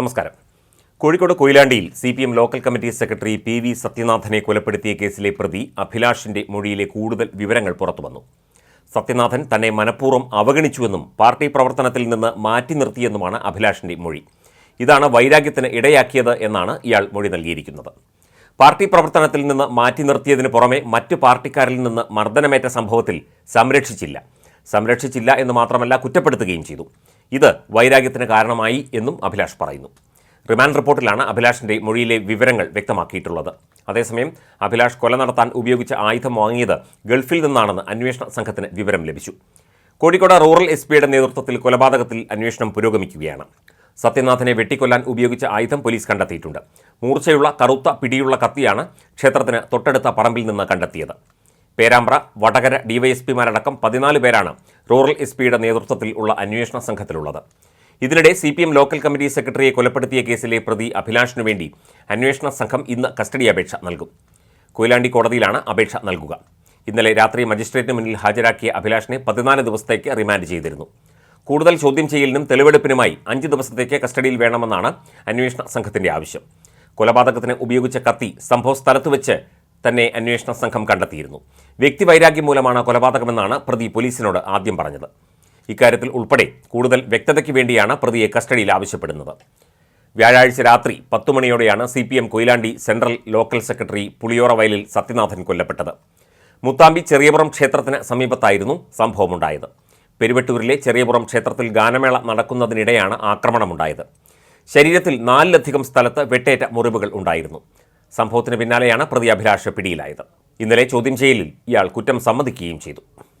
നമസ്കാരം. Kozhikode കൊയിലാണ്ടിയിൽ C P M local committee secretary P V സത്യനാഥനെ കൊലപ്പെടുത്തിയ കേസിലെ പ്രതി അഭിലാഷിന്റെ മൊഴിയിലെ കൂടുതൽ വിവരങ്ങൾ പുറത്തുവന്നു. സത്യനാഥൻ തന്നെ മനഃപൂർവം അവഗണിച്ചുവെന്നും പാർട്ടി പ്രവർത്തനത്തിൽ നിന്ന് മാറ്റി നിർത്തിയെന്നുമാണ് അഭിലാഷിന്റെ മൊഴി. ഇതാണ് വൈരാഗ്യത്തിന് ഇടയാക്കിയത് എന്നാണ് ഇയാൾ മൊഴി നൽകിയിരിക്കുന്നത്. പാർട്ടി പ്രവർത്തനത്തിൽ നിന്ന് മാറ്റി നിർത്തിയതിന് പുറമെ മറ്റ് പാർട്ടിക്കാരിൽ നിന്ന് മർദ്ദനമേറ്റ സംഭവത്തിൽ സംരക്ഷിച്ചില്ല. സംരക്ഷിച്ചില്ല എന്ന് മാത്രമല്ല കുറ്റപ്പെടുത്തുകയും ചെയ്തു. ഇത് വൈരാഗ്യത്തിന് കാരണമായി എന്നും അഭിലാഷ് പറയുന്നു. റിമാൻഡ് റിപ്പോർട്ടിലാണ് അഭിലാഷിന്റെ മൊഴിയിലെ വിവരങ്ങൾ വ്യക്തമാക്കിയിട്ടുള്ളത്. അതേസമയം അഭിലാഷ് കൊല നടത്താൻ ഉപയോഗിച്ച ആയുധം വാങ്ങിയത് ഗൾഫിൽ നിന്നാണെന്ന് അന്വേഷണ സംഘത്തിന് വിവരം ലഭിച്ചു. കോഴിക്കോട് റൂറൽ എസ് പിയുടെ നേതൃത്വത്തിൽ കൊലപാതകത്തിൽ അന്വേഷണം പുരോഗമിക്കുകയാണ്. സത്യനാഥനെ വെട്ടിക്കൊല്ലാൻ ഉപയോഗിച്ച ആയുധം പോലീസ് കണ്ടെത്തിയിട്ടുണ്ട്. മൂർച്ചയുള്ള കറുത്ത പിടിയുള്ള കത്തിയാണ് ക്ഷേത്രത്തിന് തൊട്ടടുത്ത പറമ്പിൽ നിന്ന് കണ്ടെത്തിയത്. പേരാമ്പ്ര വടകര ഡിവൈഎസ്പിമാരടക്കം പതിനാല് പേരാണ് റൂറൽ എസ് പിയുടെ നേതൃത്വത്തിൽ ഉള്ള അന്വേഷണ സംഘത്തിലുള്ളത്. ഇതിനിടെ C P M local committee സെക്രട്ടറിയെ കൊലപ്പെടുത്തിയ കേസിലെ പ്രതി അഭിലാഷിനു വേണ്ടി അന്വേഷണ സംഘം ഇന്ന് കസ്റ്റഡി അപേക്ഷ നൽകും. കൊയിലാണ്ടി കോടതിയിലാണ് അപേക്ഷ നൽകുക. ഇന്നലെ രാത്രി മജിസ്ട്രേറ്റിന് മുന്നിൽ ഹാജരാക്കിയ അഭിലാഷിനെ പതിനാല് ദിവസത്തേക്ക് റിമാൻഡ് ചെയ്തിരുന്നു. കൂടുതൽ ചോദ്യം ചെയ്യലിനും തെളിവെടുപ്പിനുമായി അഞ്ച് ദിവസത്തേക്ക് കസ്റ്റഡിയിൽ വേണമെന്നാണ് അന്വേഷണ സംഘത്തിന്റെ ആവശ്യം. കൊലപാതകത്തിന് ഉപയോഗിച്ച കത്തി സംഭവ സ്ഥലത്ത് വെച്ച് തന്നെ അന്വേഷണ സംഘം കണ്ടെത്തിയിരുന്നു. വ്യക്തിവൈരാഗ്യം മൂലമാണ് കൊലപാതകമെന്നാണ് പ്രതി പോലീസിനോട് ആദ്യം പറഞ്ഞത്. ഇക്കാര്യത്തിൽ ഉൾപ്പെടെ കൂടുതൽ വ്യക്തതയ്ക്ക് വേണ്ടിയാണ് പ്രതിയെ കസ്റ്റഡിയിൽ ആവശ്യപ്പെടുന്നത്. വ്യാഴാഴ്ച രാത്രി പത്തു മണിയോടെയാണ് C P M Koyilandy central local secretary Puliyora വയലിൽ സത്യനാഥൻ കൊല്ലപ്പെട്ടത്. മുത്താമ്പി ചെറിയപുറം ക്ഷേത്രത്തിന് സമീപത്തായിരുന്നു സംഭവമുണ്ടായത്. പെരുവട്ടൂരിലെ ചെറിയപുറം ക്ഷേത്രത്തിൽ ഗാനമേള നടക്കുന്നതിനിടെയാണ് ആക്രമണമുണ്ടായത്. ശരീരത്തിൽ നാലിലധികം സ്ഥലത്ത് വെട്ടേറ്റ മുറിവുകൾ ഉണ്ടായിരുന്നു. സംഭവത്തിന് പിന്നാലെയാണ് പ്രതി അഭിലാഷ് പിടിയിലായത്. ഇന്നലെ ചോദ്യം ചെയ്യലിൽ ഇയാൾ കുറ്റം സമ്മതിക്കുകയും ചെയ്തു.